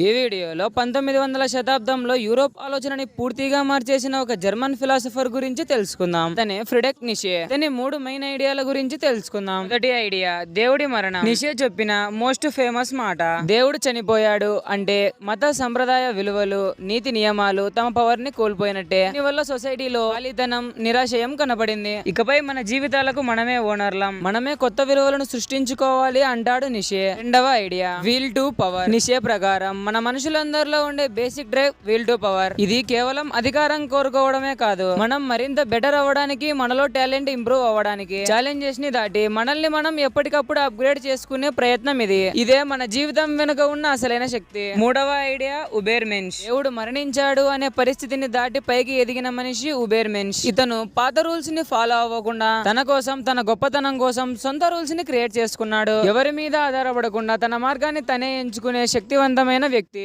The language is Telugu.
ఈ వీడియోలో పంతొమ్మిది వందల శతాబ్దంలో యూరోప్ ఆలోచనని పూర్తిగా మార్చేసిన ఒక జర్మన్ ఫిలాసఫర్ గురించి తెలుసుకుందాం. తనే ఫ్రిడెక్ నిషే. తని మూడు మెయిన్ ఐడియాల గురించి తెలుసుకుందాం. మొదటి ఐడియా దేవుడి మరణం. నిషే చెప్పిన మోస్ట్ ఫేమస్ మాట దేవుడు చనిపోయాడు అంటే మత సంప్రదాయ విలువలు నీతి నియమాలు తమ పవర్ని కోల్పోయినట్టే. దీనివల్ల సొసైటీలో ఖాళీతనం నిరాశయం కనబడింది. ఇకపై మన జీవితాలకు మనమే ఓనర్లం. మనమే కొత్త విలువలను సృష్టించుకోవాలి అంటాడు నిషే. రెండవ idea will to power. Nietzsche ప్రకారం మన మనుషులందరిలో ఉండే basic drive will to power ఇది కేవలం అధికారం కోరుకోవడమే కాదు. మనం మరింత బెటర్ అవ్వడానికి మనలో టాలెంట్ ఇంప్రూవ్ అవ్వడానికి ఛాలెంజెస్ని దాటి మనల్ని మనం ఎప్పటికప్పుడు అప్గ్రేడ్ చేసుకునే ప్రయత్నం ఇది. ఇదే మన జీవితం వెనుక ఉన్న అసలైన శక్తి. మూడవ ఐడియా ఉబేర్ మెన్స్ దేవుడు మరణించాడు అనే పరిస్థితిని దాటి పైకి ఎదిగిన మనిషి ఉబేర్ మెన్స్ ఇతను పాత రూల్స్ని ఫాలో అవ్వకుండా తన కోసం తన గొప్పతనం కోసం సొంత రూల్స్ని క్రియేట్ చేసుకున్నాడు. ఎవరి మీద ఆధారపడకుండా తన మార్గాన్ని తనే ఎంచుకునే శక్తివంతమైన व्यक्ती